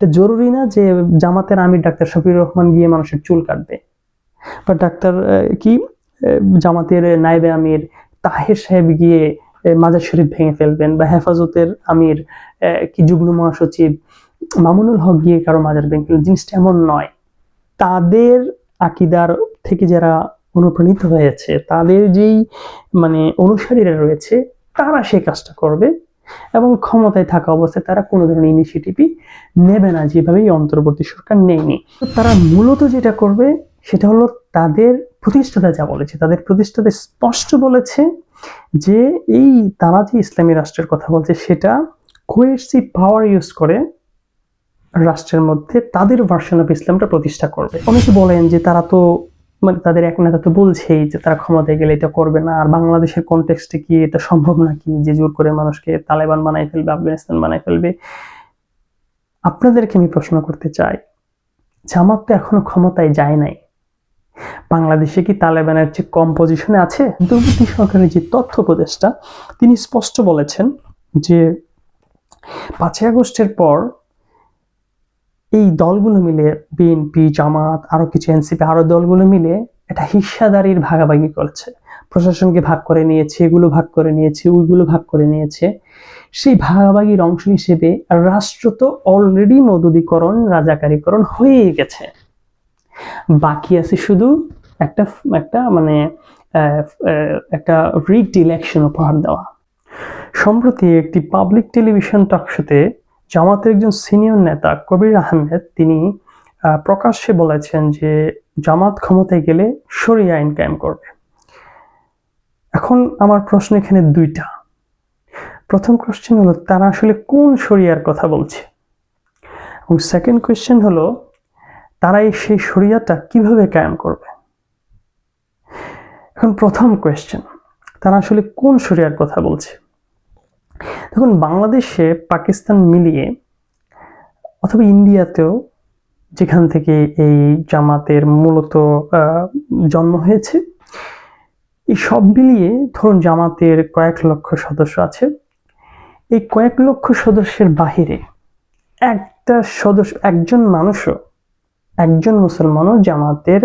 এটা জরুরি না যে জামাতের আমির ডাক্তার শফিউর রহমান গিয়ে মানুষের চুল কাটবে। বা ডাক্তার কি? জামাতের নাইবে আমির তাহের সাহেব গিয়ে মাজার শরীফ ভেঙে ফেলবেন বা হেফাজতের আমির কি যুগ্ম মহাসচিব মামুনুল হক গিয়ে কারও মাজার ভেঙে ফেলবেন। জিনিসটা এমন নয়। তাদের আকিদার থেকে যারা অনুপ্রাণিত হয়েছে, তাদের যেই মানে অনুসারীরা রয়েছে, তারা সেই কাজটা করবে। এবং ক্ষমতায় থাকা অবস্থায় তারা কোনো ধরনের ইনিশিয়েটিভই নেবে না যেভাবে এই অন্তর্বর্তী সরকার নেয়নি। তারা মূলত যেটা করবে, সেটা হলো তাদের প্রতিষ্ঠাতা যা বলেছে, তাদের প্রতিষ্ঠাতা স্পষ্ট বলেছে যে এই তারা যে ইসলামী রাষ্ট্রের কথা বলছে, সেটা কোয়েসি পাওয়ার ইউজ করে রাষ্ট্রের মধ্যে তাদের ভার্সন অফ ইসলামটা প্রতিষ্ঠা করবে। অনেকে বলেন যে তারা তো মানে তাদের এক নেতা তো বলছেই যে তারা ক্ষমতায় গেলে এটা করবে না। আর বাংলাদেশের কনটেক্সটে কি এটা সম্ভব নাকি? যে জোর করে মানুষকে তালেবান বানাই ফেলবে, আফগানিস্তান বানাই ফেলবে? আপনাদেরকে আমি প্রশ্ন করতে চাই, জামাত তো এখনও ক্ষমতায় যায় নাই। বাংলাদেশে কি তালেবানের যে কম পজিশনে আছে, দুর্নীতি সরকারের যে তথ্য উপদেষ্টা, তিনি স্পষ্ট বলেছেন যে পাঁচই আগস্টের পর এই দলগুলো মিলে বিএনপি জামাত, আরও কিছু এনসিপি আরও দলগুলো মিলে একটা হিস্সাদারির ভাগাভাগি করছে। প্রশাসনকে ভাগ করে নিয়েছে, এগুলো ভাগ করে নিয়েছে, ওইগুলো ভাগ করে নিয়েছে। সেই ভাগাভাগির অংশ হিসেবে রাষ্ট্র তো অলরেডি মদুদীকরণ রাজাকারীকরণ হয়ে গেছে। বাকি আছে শুধু একটা একটা মানে একটা রিগড ইলেকশন উপহার দেওয়া। সম্প্রতি একটি পাবলিক টেলিভিশন টকশোতে জামাতের একজন সিনিয়র নেতা কবির আহমেদ, তিনি প্রকাশ্যে বলেছেন যে জামাত ক্ষমতায় গেলে সরিয়া আইন কায়েম করবে। এখন আমার প্রশ্ন এখানে দুইটা। প্রথম কোশ্চেন হলো, তারা আসলে কোন শরিয়ার কথা বলছে? এবং সেকেন্ড কোয়েশ্চেন হলো, তারা এই সেই শরিয়াটা কীভাবে কায়েম করবে? এখন প্রথম কোয়েশ্চেন তারা আসলে কোন শরিয়ার কথা বলছে? দেখুন, বাংলাদেশে পাকিস্তান মিলিয়ে অথবা ইন্ডিয়াতেও যেখান থেকে এই জামাতের মূলত জন্ম হয়েছে, এই সব মিলিয়ে ধরুন জামাতের কয়েক লক্ষ সদস্য আছে। এই কয়েক লক্ষ সদস্যের বাহিরে একটা সদস্য, একজন মানুষও, একজন মুসলমানও জামাতের,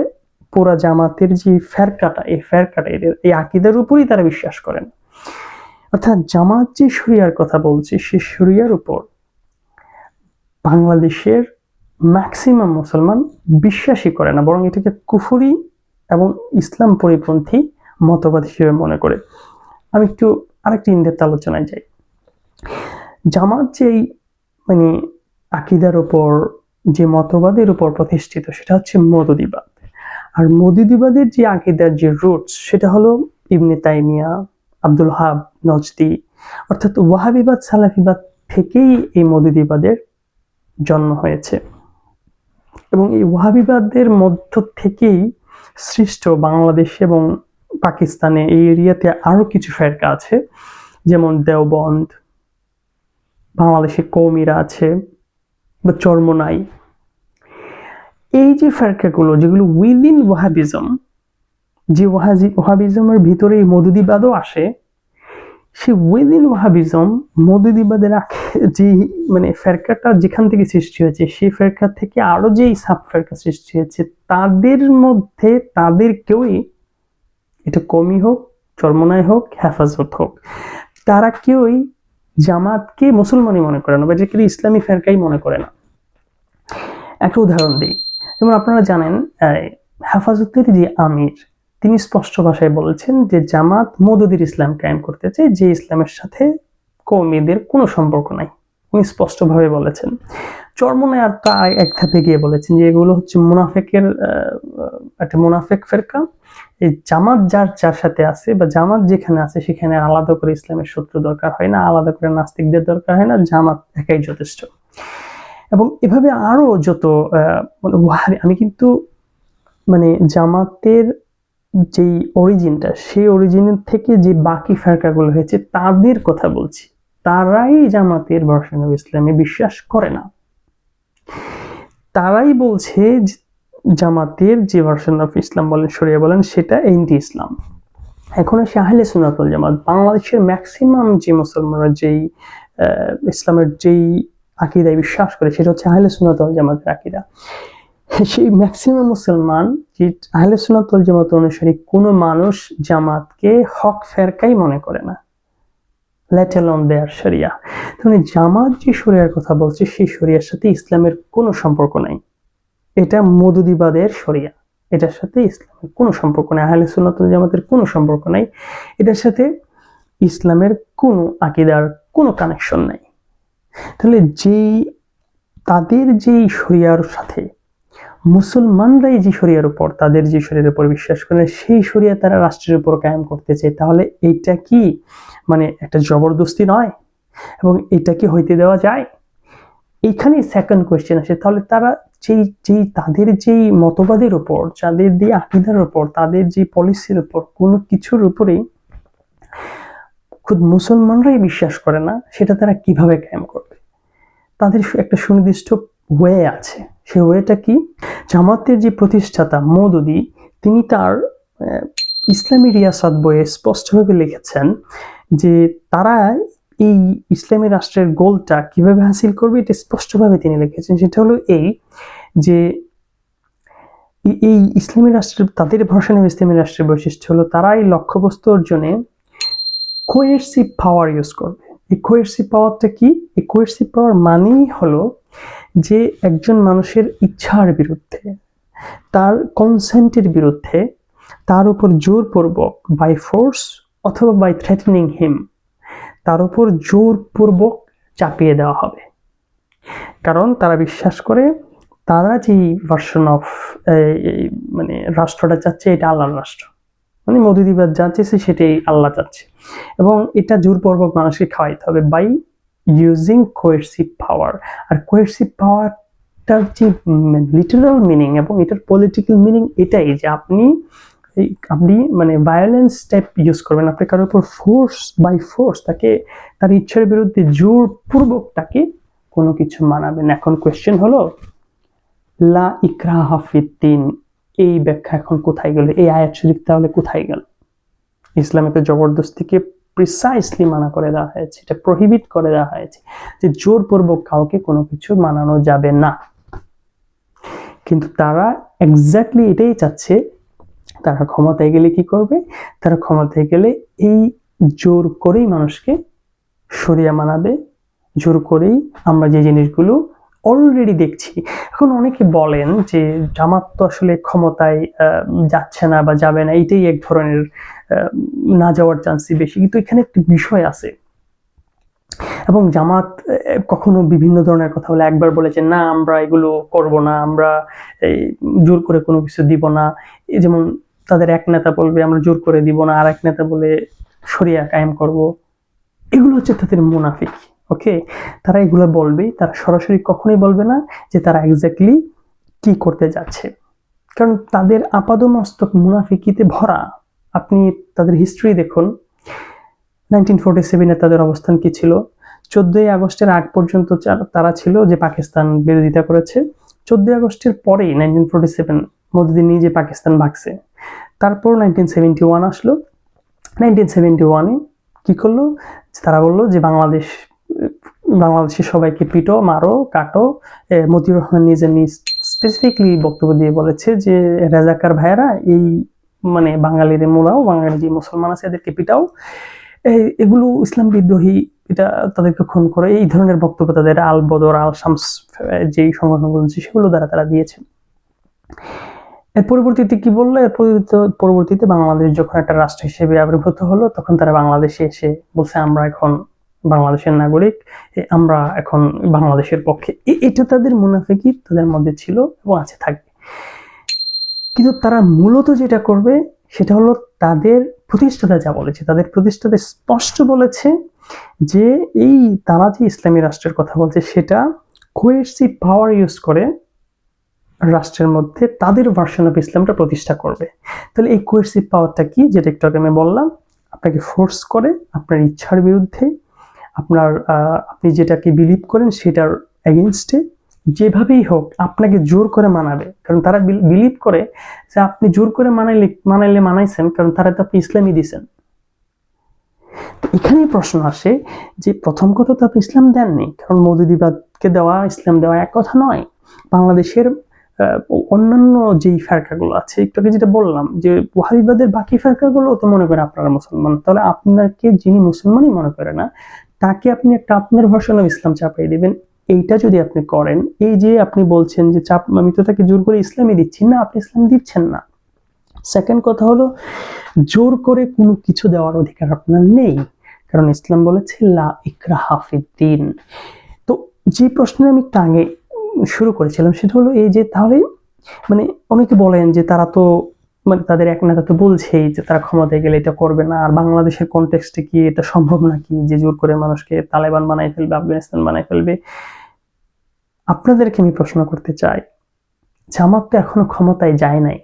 পুরা জামাতের যে ফেরকাটা, এই ফেরকাটা, এই আকিদের উপরই তারা বিশ্বাস করেন। অর্থাৎ জামাত যে শরিয়ার কথা বলছে, সে শরিয়ার উপর বাংলাদেশের ম্যাক্সিমাম মুসলমান বিশ্বাসই করে না, বরং এটাকে কুফুরি এবং ইসলাম পরিপন্থী মতবাদ হিসেবে মনে করে। আমি একটু আরেকটি ইন্ডেপ্থ আলোচনায় যাই। জামাত যেই মানে আকিদার উপর, যে মতবাদের উপর প্রতিষ্ঠিত, সেটা হচ্ছে মদদিবাদ আর মদদিবাদের যে আকিদার যে রুটস সেটা হলো ইবনে তাইমিয়া আব্দুল হাব নজদি। অর্থাৎ ওয়াহাবিবাদ, সালাফিবাদ থেকেই এই মদদিবাদের জন্ম হয়েছে। এবং এই ওয়াহাবিবাদের মধ্য থেকেই সৃষ্ট বাংলাদেশ এবং পাকিস্তানে এই এরিয়াতে আরও কিছু ফেরকা আছে। যেমন দেওবন্দ, বাংলাদেশে কৌমিরা আছে বা চর্মনাই। এই যে ফেরকাগুলো, যেগুলো উইদিন ওয়াহাবিজম যে ওয়াহাজি, ওয়াহাবিজমের ভিতরে এই মধুদিবাদও আসে, সে উইদিন ওয়াহাবিজম মধুদিবাদের যে মানে ফেরকাটা যেখান থেকে সৃষ্টি হয়েছে, সেই ফেরকা থেকে আরও যেই সাব ফেরকা সৃষ্টি হয়েছে, তাদের মধ্যে তাদের কেউই এটা কমি হোক চর্মনায় হোক, হেফাজত হোক, তারা কেউই জামাতকে মুসলমানই মনে করে না, বা যে কেউ ইসলামী ফেরকাই মনে করে না। একটা উদাহরণ দিই, যেমন আপনারা জানেন হেফাজতের যে আমির তিনি স্পষ্ট ভাষায় বলেছেন যে জামাত মদুদির ইসলাম কায়েম করতে চায়, যে ইসলামের সাথে কৌমিদের কোনো সম্পর্ক নাই। উনি স্পষ্টভাবে বলেছেন। চর্মনায় আর তা এক ধাপে গিয়ে বলেছেন যে এগুলো হচ্ছে মুনাফেকের একটা মুনাফেক ফেরকা। এই জামাত যার যার সাথে আছে বা জামাত যেখানে আছে সেখানে আলাদা করে ইসলামের শত্রু দরকার হয় না, আলাদা করে নাস্তিকদের দরকার হয় না, জামাত একাই যথেষ্ট। এবং এভাবে আরও যত মানে আমি কিন্তু মানে জামাতের যেই অরিজিনটা সেই অরিজিনের থেকে যে বাকি ফেরকাগুলো হয়েছে, তাদের কথা বলছি। তারাই জামাতের অফ ইসলামে বিশ্বাস করে না। তারাই বলছে জামাতের যে ভার্সন অফ ইসলাম বলেন, শরিয়া বলেন, সেটা এন্টি ইসলাম এখন আসে আহলে সুনাতুল জামাত। বাংলাদেশের ম্যাক্সিমাম যে মুসলমানরা যেই ইসলামের যেই আকিদায় বিশ্বাস করে, সেটা হচ্ছে আহলে সুন্নাত ওয়াল জামাতের আকিদা। সেই ম্যাক্সিমাম মুসলমান, যে আহলে সুন্নাত ওয়াল জামাত অনুসারী কোনো মানুষ জামাতকে হক ফেরকাই মনে করে না। লেট অ্যালোন দেয়ার শরিয়া মানে জামাত যে শরিয়ার কথা বলছে, সেই শরিয়ার সাথে ইসলামের কোনো সম্পর্ক নাই। এটা মদুদিবাদের শরিয়া। এটার সাথে ইসলামের কোনো সম্পর্ক নেই, আহলে সুন্নাতুল জামাতের কোনো সম্পর্ক নাই। এটার সাথে ইসলামের কোনো আকিদার কোনো কানেকশন নাই। তাহলে যেই, তাদের যেই শরিয়ার সাথে মুসলমানরাই যে শরিয়ার উপর, তাদের যে শরীরের উপর বিশ্বাস করে, সেই শরিয়া তারা রাষ্ট্রের উপর কায়েম করতে চায়। তাহলে এইটা কি? মানে একটা জবরদস্তি নয়? এবং এটা কি হইতে দেওয়া যায়? এইখানে সেকেন্ড কোয়েশ্চেন আসে। তাহলে তারা যেই যেই তাদের যেই মতবাদের উপর, যাদের দিয়ে আকিদার উপর, তাদের যে পলিসির উপর, কোনো কিছুর উপরেই খুদ মুসলমানরাই বিশ্বাস করে না, সেটা তারা কীভাবে কায়েম করবে? তাদের একটা সুনির্দিষ্ট ওয়ে আছে। সে ওয়েটা কি? জামাতের যে প্রতিষ্ঠাতা মৌদুদি, তিনি তার ইসলামী রিয়াসত বইয়ে স্পষ্টভাবে লিখেছেন যে তারা এই ইসলামী রাষ্ট্রের গোলটা কীভাবে হাসিল করবে, এটা স্পষ্টভাবে তিনি লিখেছেন। সেটা হলো এই যে, এই- এই ইসলামী রাষ্ট্রের, তাদের ভাষণে ইসলামী রাষ্ট্রের বৈশিষ্ট্য হলো তারা এই লক্ষ্যবস্তু অর্জনে কোয়েরসিভ পাওয়ার ইউজ করবে। এই কোয়েরসিভ পাওয়ারটা কি? এই কোয়েরসিভ পাওয়ার মানেই হলো যে একজন মানুষের ইচ্ছার বিরুদ্ধে, তার কনসেন্টের বিরুদ্ধে, তার উপর জোরপূর্বক বাই ফোর্স অথবা বাই থ্রেটনিং হিম তার উপর জোরপূর্বক চাপিয়ে দেওয়া হবে। কারণ তারা বিশ্বাস করে, তারা যেই ভার্সন অফ মানে রাষ্ট্রটা চাচ্ছে, এটা আল্লাহর রাষ্ট্র। মানে মধুদিবাদ যা চাইছে সেটাই আল্লাহ চাচ্ছে। এবং এটা জোরপূর্বক মানুষকে খাওয়াইতে হবে। বাই ইউজিং কোয়েরসিভ পাওয়ার আর কোয়েরসিভ পাওয়ারটার যে লিটারাল মিনিং এবং এটার পলিটিক্যাল মিনিং এটাই যে আপনি আপনি মানে ভায়োলেন্স টাইপ ইউজ করবেন। আপনি কারোর উপর ফোর্স বাই ফোর্স তাকে, তার ইচ্ছার বিরুদ্ধে জোরপূর্বক তাকে কোনো কিছু মানাবেন। এখন কোয়েশ্চেন হলো, লা ইকরা হাফিদ্দিন এই ব্যাখ্যা এখন কোথায় গেল? এই আয়াত শরীফ তাহলে কোথায় গেল? ইসলামে তো জবরদস্তিকে প্রিসাইসলি মানা করে দেওয়া হয়েছে, এটা প্রহিবিট করে দেওয়া হয়েছে যে জোরপূর্বক কাউকে কোনো কিছু মানানো যাবে না। কিন্তু তারা এক্স্যাক্টলি এটাই চাচ্ছে, তারা ক্ষমতায় গেলে কি করবে? তারা ক্ষমতায় গেলে এই জোর করেই মানুষকে সরিয়া মানাবে, জোর করেই আমরা যে জিনিসগুলো অলরেডি দেখছি। এখন অনেকে বলেন যে জামাত তো আসলে ক্ষমতায় যাচ্ছে না বা যাবে না, এইটাই এক ধরনের না যাওয়ার চান্সই বেশি। কিন্তু এখানে একটি বিষয় আছে। এবং জামাত কখনো বিভিন্ন ধরনের কথা বলে একবার বলেছে না, আমরা এগুলো করব না, আমরা জোর করে কোনো কিছু দিব না। যেমন তাদের এক নেতা বলবে, আমরা জোর করে দিব না। আর এক নেতা বলে, সরিয়া কায়েম করব। এগুলো হচ্ছে তাদের মুনাফিক। ওকে তারা এগুলো বলবেই, তারা সরাসরি কখনোই বলবে না যে তারা এক্স্যাক্টলি কি করতে যাচ্ছে। কারণ তাদের আপাদমস্তক মুনাফিকিতে ভরা। আপনি তাদের হিস্ট্রি দেখুন। নাইনটিন ফোরটি সেভেনে তাদের অবস্থান কি ছিল? চোদ্দই আগস্টের আগ পর্যন্ত তারা ছিল যে পাকিস্তান বিরোধিতা করেছে। চোদ্দই আগস্টের পরেই নাইনটিন ফোরটি সেভেন মোদিন নিজে পাকিস্তান ভাগছে। তারপর নাইনটিন সেভেন্টি ওয়ান আসলো। নাইনটিন সেভেন্টি ওয়ানে কি করল? তারা বলল যে বাংলাদেশ বাংলাদেশের সবাইকে পিটো, মারো, কাটো। মতিউর রহমান নিজে স্পেসিফিকলি বক্তব্য দিয়ে বলেছে যে, রাজাকার ভাইয়েরা এই মানে বাঙালিদের মোলাও, বাঙালি যে মুসলমান আছে এদেরকে পিটাও। এগুলো ইসলাম বিদ্রোহী, এটা তাদেরকে খুন করে। এই ধরনের বক্তব্য তাদের আল বদর, আল শামস যেই সংগঠনগুলো আছে সেগুলো দ্বারা তারা দিয়েছে। এর পরবর্তীতে কি বলল? এর পরবর্তীতে বাংলাদেশ যখন একটা রাষ্ট্র হিসেবে আবির্ভূত হলো, তখন তারা বাংলাদেশে এসে বলছে, আমরা এখন বাংলাদেশের নাগরিক আমরা এখন বাংলাদেশের পক্ষে। এটা তাদের মুনাফিকি, তাদের মধ্যে ছিল এবং আছে, থাকবে। কিন্তু তারা মূলত যেটা করবে, সেটা হলো তাদের প্রতিষ্ঠাতা যা বলেছে, তাদের প্রতিষ্ঠাতা স্পষ্ট বলেছে যে এই তারা যে ইসলামী রাষ্ট্রের কথা বলছে, সেটা কোয়েরসিভ পাওয়ার ইউজ করে রাষ্ট্রের মধ্যে তাদের ভার্সন অফ ইসলামটা প্রতিষ্ঠা করবে। তাহলে এই কোয়েরসিভ পাওয়ারটা কি, যেটা একটু আগে আমি বললাম, আপনাকে ফোর্স করে আপনার ইচ্ছার বিরুদ্ধে আপনার আপনি যেটাকে বিলিভ করেন সেটার এগেনস্টে যেভাবেই হোক আপনাকে জোর করে মানাবে। কারণ তারা বিলিভ করে যে আপনি জোর করে মানাইলে মানাইলে মানাইছেন, কারণ তারা তো আপনি ইসলামই দিছেন তো এখানেই প্রশ্ন আসে যে প্রথম কথা তো আপনি ইসলাম দেননি, কারণ মৌদুদিবাদ জামাতকে দেওয়া, ইসলাম দেওয়া এক কথা নয়। বাংলাদেশের অন্যান্য যেই ফেরকাগুলো আছে, একটু যেটা বললাম যে ওয়াহাবিবাদের বাকি ফেরকাগুলো তো মনে করেন আপনারা মুসলমান, তাহলে আপনাকে যিনি মুসলমানই মনে করে না তাকে আপনি একটা আপনার ভার্সন অফ ইসলাম চাপিয়ে দেবেন। এইটা যদি আপনি করেন, এই যে আপনি বলছেন যে চাপ, আমি তো তাকে জোর করে ইসলামই দিচ্ছি। না, আপনি ইসলাম দিচ্ছেন না। সেকেন্ড কথা হলো, জোর করে কোনো কিছু দেওয়ার অধিকার আপনার নেই। কারণ ইসলাম বলেছে, লা ইকরা হাফিদ্দিন তো যে প্রশ্নে আমি আগে শুরু করেছিলাম, সেটা হলো এই যে তাহলে মানে অনেকে বলেন যে তারা তো মানে তাদের এক নেতা তো বলছেই যে তারা ক্ষমতায় গেলে এটা করবে না। আর বাংলাদেশের কনটেক্সটে কি এটা সম্ভব নাকি? যে জোর করে মানুষকে তালেবান বানাই ফেলবে, আফগানিস্তান বানাই ফেলবে? আপনাদেরকে আমি প্রশ্ন করতে চাই, জামাত তো এখনও ক্ষমতায় যায় নাই।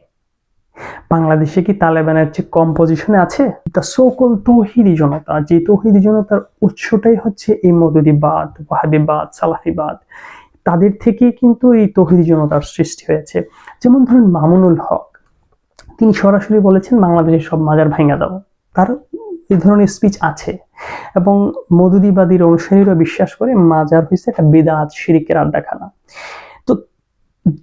বাংলাদেশে কি তালেবানের যে কম পজিশনে আছে? দ্য সকল তৌহিদি জনতা, যে তৌহিদি জনতার উৎসটাই হচ্ছে এই মদুদিবাদ, ওয়াহাবিবাদ, সালাফিবাদ। তাদের থেকে কিন্তু এই তৌহিদি জনতার সৃষ্টি হয়েছে। যেমন ধরুন মামুনুল হক তিনি সরাসরি বলেছেন, বাংলাদেশের সব মাজার ভাঙা দাও। তার এই ধরনের স্পিচ আছে। এবং মধুদিবাদীর অনুসারীরা বিশ্বাস করে মাজার হয়েছে একটা বেদাত শিরিকের আড্ডাখানা। তো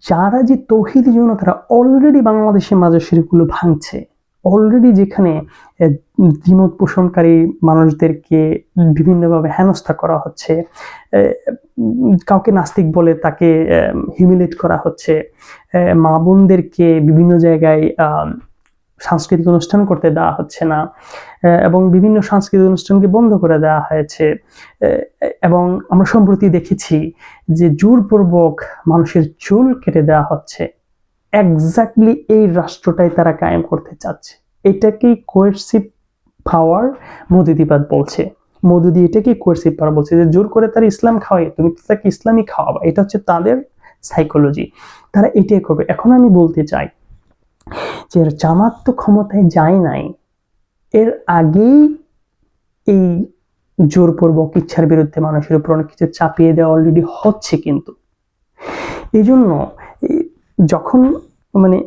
যারা যে তৌহিদি জন্য তারা অলরেডি বাংলাদেশে মাজার শিরিকগুলো ভাঙছে অলরেডি যেখানে দ্বিমত পোষণকারী মানুষদেরকে বিভিন্নভাবে হেনস্থা করা হচ্ছে কাউকে নাস্তিক বলে তাকে হিমিলেট করা হচ্ছে মা বোনদেরকে বিভিন্ন জায়গায় সাংস্কৃতিক অনুষ্ঠান করতে দেওয়া হচ্ছে না এবং বিভিন্ন সাংস্কৃতিক অনুষ্ঠানকে বন্ধ করে দেওয়া হয়েছে এবং আমরা সম্প্রতি দেখেছি যে জোরপূর্বক মানুষের চুল কেটে দেওয়া হচ্ছে। এক্স্যাক্টলি এই রাষ্ট্রটাই তারা কায়েম করতে চাচ্ছে। এটাকেই কোয়েরসিভ পাওয়ার মোদিদিবাদ বলছে। মোদুদি এটাকেই কোয়েরসিভ পাওয়ার বলছে যে, জোর করে তারা ইসলাম খাওয়াই তুমি তাকে ইসলামই খাওয়াবা। এটা হচ্ছে তাদের সাইকোলজি তারা এটাই করবে। এখন আমি বলতে চাই যে জামাত তো ক্ষমতায় যায় নাই। এর আগেই এই জোরপূর্বক ইচ্ছার বিরুদ্ধে মানুষের উপর অনেক কিছু চাপিয়ে দেওয়া অলরেডি হচ্ছে কিন্তু। এই জন্য যখন মানে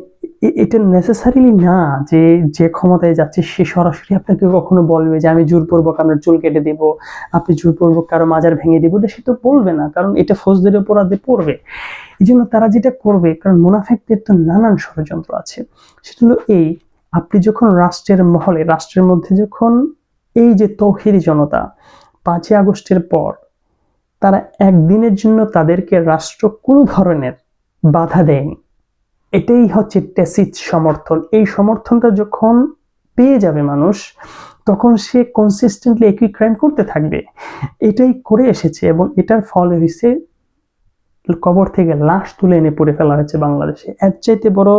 এটা নেসেসারিলি না যে যে ক্ষমতায় যাচ্ছে সে সরাসরি আপনাকে কখনো বলবে যে, আমি জোরপূর্বক আপনার চুল কেটে দেব, আপনি জোরপূর্বক কারও মাজার ভেঙে দেবো, এটা সে তো বলবে না, কারণ এটা ফৌজদারি অপরাধে পড়বে। এই জন্য তারা যেটা করবে, কারণ মুনাফেকদের তো নানান ষড়যন্ত্র আছে। সেটা হলো এই, আপনি যখন রাষ্ট্রের মহলে, রাষ্ট্রের মধ্যে যখন এই যে তৌহিদি জনতা, পাঁচই আগস্টের পর, তারা একদিনের জন্য তাদেরকে রাষ্ট্র কোনো ধরনের বাধা দেয়নি। এটাই হচ্ছে টেসিট সমর্থন। এই সমর্থনটা যখন পেয়ে যাবে মানুষ, তখন সে কনসিস্টেন্টলি একই ক্রাইম করতে থাকবে। এটাই করে এসেছে এবং এটার ফলে হয়েছে কবর থেকে লাশ তুলে এনে পড়ে ফেলা হয়েছে বাংলাদেশে। এর চাইতে বড়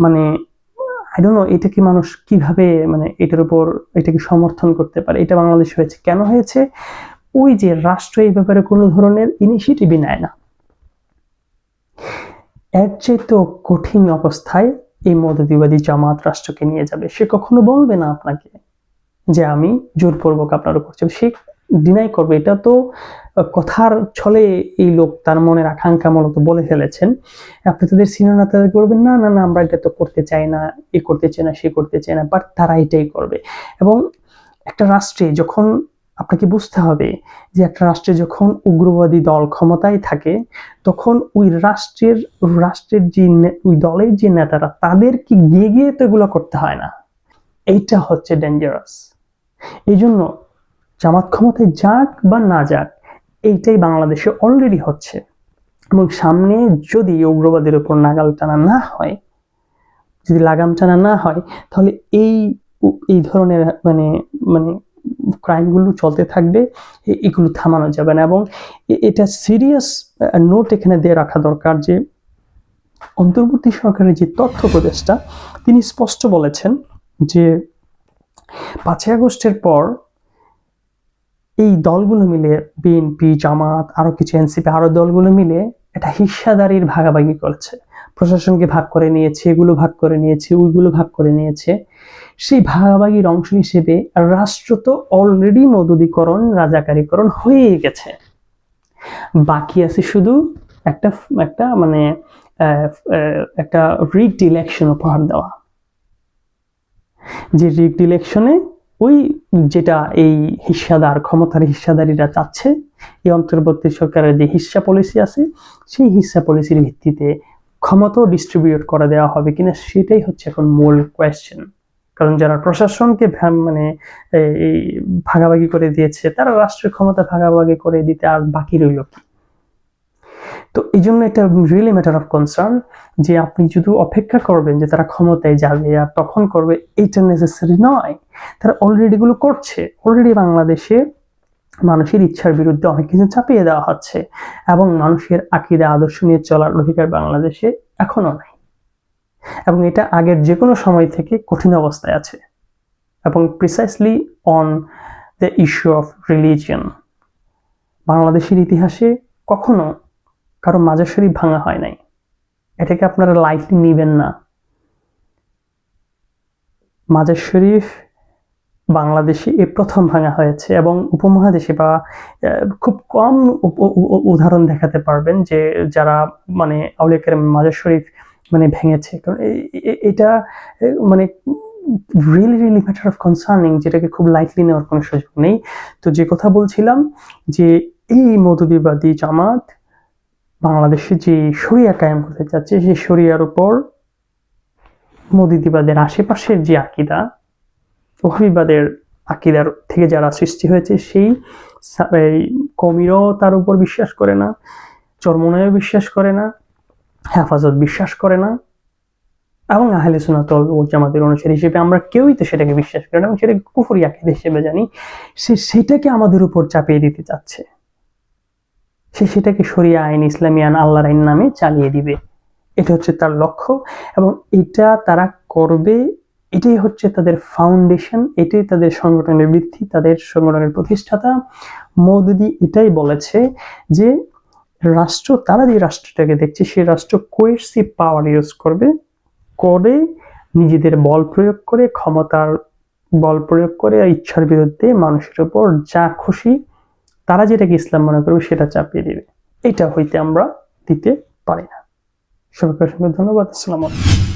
মানে আই ডোন্ট নো এটা কি মানুষ কীভাবে মানে এটার উপর এটাকে সমর্থন করতে পারে? এটা বাংলাদেশ হয়েছে। কেন হয়েছে? ওই যে রাষ্ট্র এই ব্যাপারে কোনো ধরনের ইনিশিয়েটিভই নেয় না। এর চেয়ে কঠিন অবস্থায় এই মদদিবাদী জামাত রাষ্ট্রকে নিয়ে যাবে। সে কখনো বলবে না আপনাকে যে আমি জোরপূর্বক আপনার উপর সে ডিনাই করবে। এটা তো কথার ছলে এই লোক তার মনের আকাঙ্ক্ষা মূলত বলে ফেলেছেন। আপনি তাদের সিনিয়র নেতাদের করবেন না না না, আমরা এটা তো করতে চাই না, এ করতে চাই না, সে করতে চাই না। বাট তারা এটাই করবে। এবং একটা রাষ্ট্রে যখন আপনাকে বুঝতে হবে যে একটা রাষ্ট্রে যখন উগ্রবাদী দল ক্ষমতায় থাকে, তখন ওই রাষ্ট্রের রাষ্ট্রের যে ওই দলের যে নেতারা, তাদেরকে গিয়ে গিয়ে তো এগুলো করতে হয় না। এইটা হচ্ছে ডেঞ্জারাস এই জন্য জামাত ক্ষমতায় যাক বা না যাক, এইটাই বাংলাদেশে অলরেডি হচ্ছে। এবং সামনে যদি উগ্রবাদের উপর নাগাল টানা না হয়, যদি লাগাম টানা না হয়, তাহলে এই এই ধরনের মানে মানে ক্রাইমগুলো চলতে থাকবে এগুলো থামানো যাবে না এবং এটা সিরিয়াস নোট এখানে দিয়ে রাখা দরকার যে অন্তর্বর্তী সরকারের যে তথ্য উপদেষ্টা, তিনি স্পষ্ট বলেছেন যে পাঁচই আগস্টের পর এই দলগুলো মিলে, বিএনপি, জামাত, আরও কিছু এনসিপি আরও দলগুলো মিলে এটা হিস্সাদারির ভাগাভাগি করছে। প্রশাসনকে ভাগ করে নিয়েছে, এগুলো ভাগ করে নিয়েছে, ওইগুলো ভাগ করে নিয়েছে। সেই ভাগাভাগির অংশ হিসেবে রাষ্ট্র তো অলরেডি মদুদীকরণ, রাজাকারীকরণ হয়ে গেছে। বাকি আছে শুধু একটা একটা মানে একটা রিগড ইলেকশন উপহার দেওয়া। যে রিগড ইলেকশনে ওই যেটা এই হিস্সাদার ক্ষমতার হিস্সাদারিরা চাচ্ছে, এই অন্তর্বর্তী সরকারের যে হিস্সা পলিসি আছে, সেই হিস্সা পলিসির ভিত্তিতে ক্ষমতাও ডিস্ট্রিবিউট করে দেওয়া হবে কিনা সেটাই হচ্ছে এখন মূল কোয়েশ্চেন কারণ যারা প্রশাসনকে মানে এই ভাগাভাগি করে দিয়েছে, তারা রাষ্ট্রের ক্ষমতা ভাগাভাগি করে দিতে আর বাকি রইল কি? তো এই জন্য এটা রিয়েলি ম্যাটার অফ কনসার্ন যে আপনি যদি অপেক্ষা করবেন যে তারা ক্ষমতায় যাবে আর তখন করবে এইটা নেসেসারি নয়। তারা অলরেডি এগুলো করছে। অলরেডি বাংলাদেশে মানুষের ইচ্ছার বিরুদ্ধে অনেক কিছু চাপিয়ে দেওয়া হচ্ছে এবং মানুষের আকিদা আদর্শ নিয়ে চলার অধিকার বাংলাদেশে এখনও নাই। এবং এটা আগের যে কোনো সময় থেকে কঠিন অবস্থায় আছে। এবং precisely on the issue of religion বাংলাদেশের ইতিহাসে কখনো কারও মাজার শরীফ ভাঙা হয় নাই। এটাকে আপনারা লাইটলি নিবেন না। মাজার শরীফ বাংলাদেশে এ প্রথম ভাঙা হয়েছে এবং উপমহাদেশে বা খুব কম উদাহরণ দেখাতে পারবেন যে যারা মানে আউলিয়াকের মাজার শরীফ মানে ভেঙেছে। কারণ এটা মানে really really matter of concerning যেটাকে খুব লাইটলি নেওয়ার কোনো সুযোগ নেই। তো যে কথা বলছিলাম যে এই মধুদিবাদী জামাত বাংলাদেশে যে শরিয়া কায়েম করতে চাচ্ছে সেই শরিয়ার উপর মদিদিবাদের আশেপাশের যে আকিদা ওহাবিবাদের আকিদার থেকে যারা সৃষ্টি হয়েছে, সেই এই কমিরও তার উপর বিশ্বাস করে না, চরমনায়ও বিশ্বাস করে না, হেফাজত বিশ্বাস করে না এবং আহলে সুনাতল ও জামাতের অনুসারী হিসেবে আমরা কেউই তো সেটাকে বিশ্বাস করি না এবং সেটাকে কুফুরি আকিদা হিসেবে জানি। সে সেটাকে আমাদের উপর চাপিয়ে দিতে চাচ্ছে। সে সেটাকে সরিয়া আইন, ইসলামী আইন, আল্লাহর আইন নামে চালিয়ে দিবে। এটা হচ্ছে তার লক্ষ্য এবং এটা তারা করবে এটাই হচ্ছে তাদের ফাউন্ডেশন এটাই তাদের সংগঠনের বৃদ্ধি তাদের সংগঠনের প্রতিষ্ঠাতা। মৌদুদি এটাই বলেছে যে রাষ্ট্র, তারা যে রাষ্ট্রটাকে দেখছে, সেই রাষ্ট্র কোয়েসিভ পাওয়ার ইউজ করবে, করে নিজেদের বল প্রয়োগ করে, ক্ষমতার বল প্রয়োগ করে ইচ্ছার বিরুদ্ধে মানুষের উপর যা খুশি, তারা যেটাকে ইসলাম মনে করবে, সেটা চাপিয়ে দিবে। এটা হইতে আমরা দিতে পারি না। সবাইকে অসংখ্য ধন্যবাদ, আসসালামু আলাইকুম।